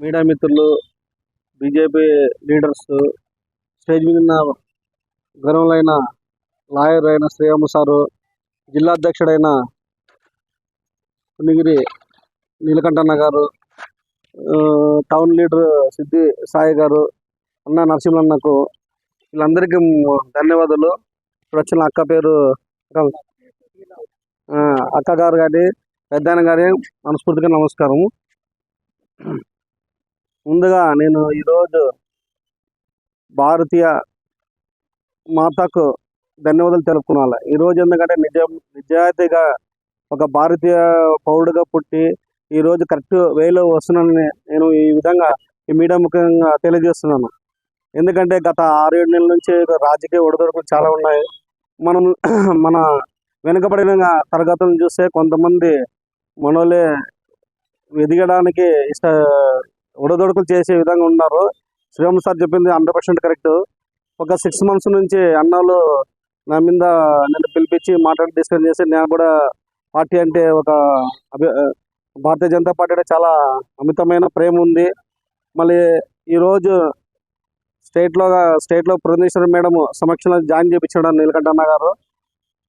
Media మిత్రులు BJP leaders stage మీద ఉన్న గర్వలైన లాయర్ అయిన శ్రీరాము సారు జిల్లా అధ్యక్షుడైన పునిగిరి నీలకంఠన్న గారు టౌన్ లీడర్ సిద్ధి సాయి గారు అన్న నరసింహన్నకు వీళ్ళందరికీ ధన్యవాదాలు. ఇప్పుడు వచ్చిన అక్క పేరు ఆ, అక్క గారు కానీ పెద్దాయన గారి మనస్ఫూర్తిగా నమస్కారం ముందుగా నేను ఈరోజు భారతీయ మాతకు ధన్యవాదాలు తెలుపుకోవాలి ఈరోజు ఎందుకంటే నిజం నిజాయితీగా ఒక భారతీయ పౌరుడుగా పుట్టి ఈరోజు కరెక్ట్ వేలో వస్తున్నానని నేను ఈ విధంగా ఈ మీడియా ముఖ్యంగా తెలియజేస్తున్నాను. ఎందుకంటే గత ఆరేడు నెలల నుంచి రాజకీయ ఒడిదొడుకులు చాలా ఉన్నాయి. మనం మన వెనుకబడిన తరగతులను చూస్తే కొంతమంది మనోలే ఎదగడానికి ఇష్ట ఒడదొడుకులు చేసే విధంగా ఉన్నారు. శ్రీరామ్ సార్ చెప్పింది హండ్రెడ్ పర్సెంట్ కరెక్ట్. ఒక సిక్స్ మంత్స్ నుంచి అన్నాలు నా మీద నేను పిలిపించి మాట్లాడి డిస్కస్ చేసి నేను కూడా పార్టీ అంటే ఒక అభి భారతీయ జనతా పార్టీ అంటే చాలా అమితమైన ప్రేమ ఉంది. మళ్ళీ ఈరోజు స్టేట్లో స్టేట్లో పురంధేశ్వరి మేడం సమక్షంలో జాయిన్ చేయించడం నీలకంఠన్న గారు.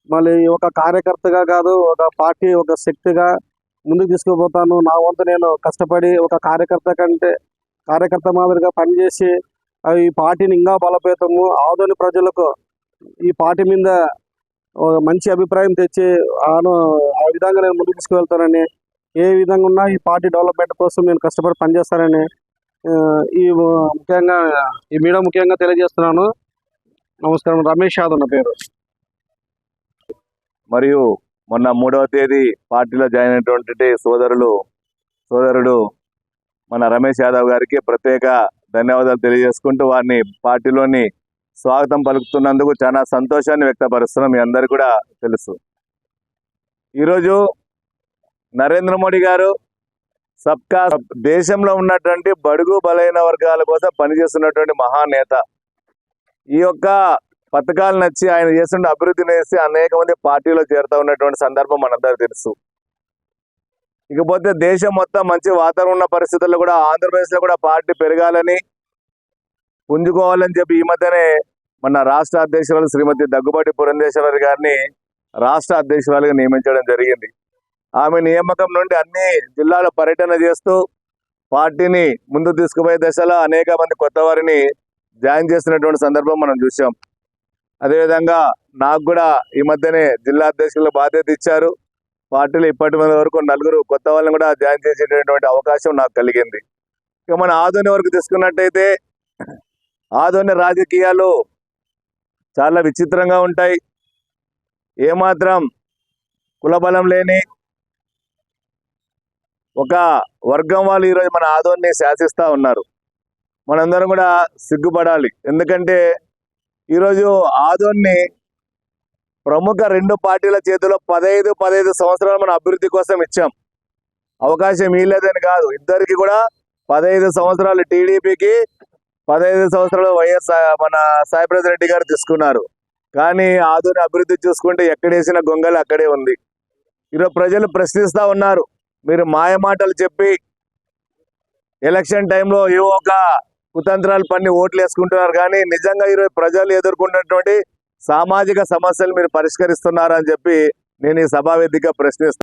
మళ్ళీ ఒక కార్యకర్తగా కాదు ఒక పార్టీ ఒక శక్తిగా ముందుకు తీసుకుపోతాను. నా వంతు నేను కష్టపడి ఒక కార్యకర్త కంటే కార్యకర్త మాదిరిగా పనిచేసి ఆ ఈ పార్టీని ఇంకా బలపేతము. ఆదోని ప్రజలకు ఈ పార్టీ మీద మంచి అభిప్రాయం తెచ్చి ఆను ఆ విధంగా నేను ముందుకు తీసుకువెళ్తానని ఏ విధంగా ఉన్నా ఈ పార్టీ డెవలప్మెంట్ కోసం నేను కష్టపడి పనిచేస్తానని ఈ ముఖ్యంగా ఈ మీడియా ముఖ్యంగా తెలియజేస్తున్నాను. నమస్కారం. రమేష్ యాదవ్ నా పేరు. మరియు మొన్న మూడవ తేదీ పార్టీలో జాయిన్ అయినటువంటి సోదరులు సోదరుడు మన రమేష్ యాదవ్ గారికి ప్రత్యేక ధన్యవాదాలు తెలియజేసుకుంటూ వారిని పార్టీలోని స్వాగతం పలుకుతున్నందుకు చాలా సంతోషాన్ని వ్యక్తపరుస్తున్నాం. మీ అందరు కూడా తెలుసు. ఈరోజు నరేంద్ర మోడీ గారు సబ్కా దేశంలో ఉన్నటువంటి బడుగు బలైన వర్గాల కోసం పనిచేస్తున్నటువంటి మహానేత. ఈ యొక్క పథకాలు నచ్చి ఆయన చేస్తున్న అభివృద్ధిని వేసి అనేక మంది పార్టీలో చేరుతా ఉన్నటువంటి సందర్భం మనందరూ తెలుసు. ఇకపోతే దేశం మొత్తం మంచి వాతావరణం ఉన్న పరిస్థితుల్లో కూడా ఆంధ్రప్రదేశ్లో కూడా పార్టీ పెరగాలని పుంజుకోవాలని చెప్పి ఈ మధ్యనే మన రాష్ట్ర అధ్యక్షురాలు శ్రీమతి దగ్గుబాటి పురంధేశ్వరి గారిని రాష్ట్ర అధ్యక్షురాలుగా నియమించడం జరిగింది. ఆమె నియామకం నుండి అన్ని జిల్లాల పర్యటన చేస్తూ పార్టీని ముందుకు తీసుకుపోయే దశలో అనేక మంది కొత్త వారిని జాయిన్ చేస్తున్నటువంటి సందర్భం మనం చూసాం అదేవిధంగా నాకు కూడా ఈ మధ్యనే జిల్లా అధ్యక్షుల బాధ్యత ఇచ్చారు. పార్టీలో ఇప్పటి మంది వరకు నలుగురు కొత్త వాళ్ళని కూడా జాయిన్ చేసేటటువంటి అవకాశం నాకు కలిగింది. ఇక మన ఆధుని వరకు తీసుకున్నట్టయితే ఆధుని రాజకీయాలు చాలా విచిత్రంగా ఉంటాయి. ఏమాత్రం కులబలం లేని ఒక వర్గం వాళ్ళు ఈరోజు మన ఆదోన్ని శాసిస్తూ ఉన్నారు. మనందరం కూడా సిగ్గుపడాలి. ఎందుకంటే ఈరోజు ఆదోన్ని ప్రముఖ రెండు పార్టీల చేతిలో పదహైదు పదహైదు సంవత్సరాలు మన అభివృద్ధి కోసం ఇచ్చాం. అవకాశం ఇవ్వలేదని కాదు. ఇద్దరికి కూడా పదహైదు సంవత్సరాలు టీడీపీకి పదహైదు సంవత్సరాలు వైఎస్ మన సాయిప్రసాద్ రెడ్డి గారు తీసుకున్నారు. కానీ ఆదోని అభివృద్ధి చూసుకుంటే ఎక్కడేసిన గొంగలు అక్కడే ఉంది. ఈరోజు ప్రజలు ప్రశ్నిస్తా ఉన్నారు. మీరు మాయ మాటలు చెప్పి ఎలక్షన్ టైంలో ఏ ఒక కుతంత్రాలు పన్ని ఓట్లు వేసుకుంటున్నారు కానీ నిజంగా ఈరోజు ప్రజలు ఎదుర్కొన్నటువంటి సామాజిక సమస్యలు మీరు పరిష్కరిస్తున్నారని చెప్పి నేను ఈ సభావేదికగా ప్రశ్నిస్తాను